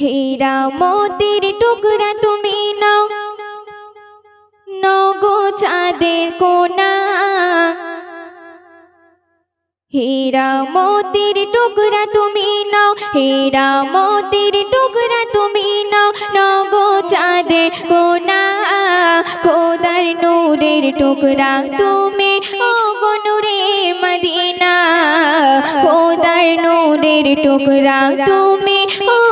হীরা মতির টুকরা তুমি নাও। নগো চাঁদের কোনা। হীরা মতির টুকরা তুমি নাও। হীরা মতির টুকরা তুমি নাও। নগো চাঁদের কোনা। খোদার নূরের টুকরা তুমি। ও গো নূরে মদিনা। খোদার নূরের টুকরা তুমি। ও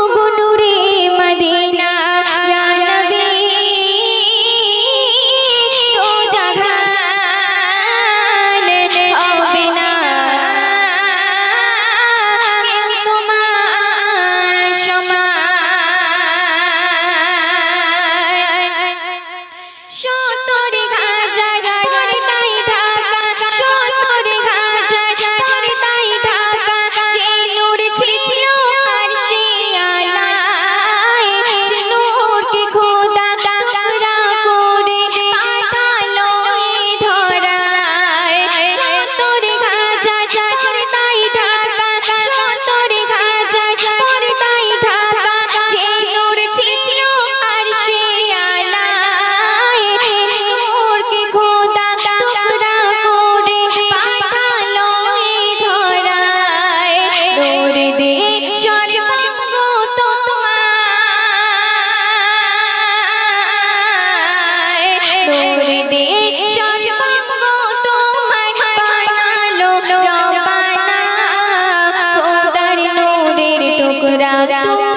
രാത്തു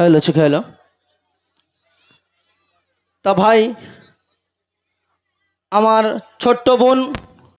হ্যালো চোখে হ্যালো। তা ভাই আমার ছোট্ট বোন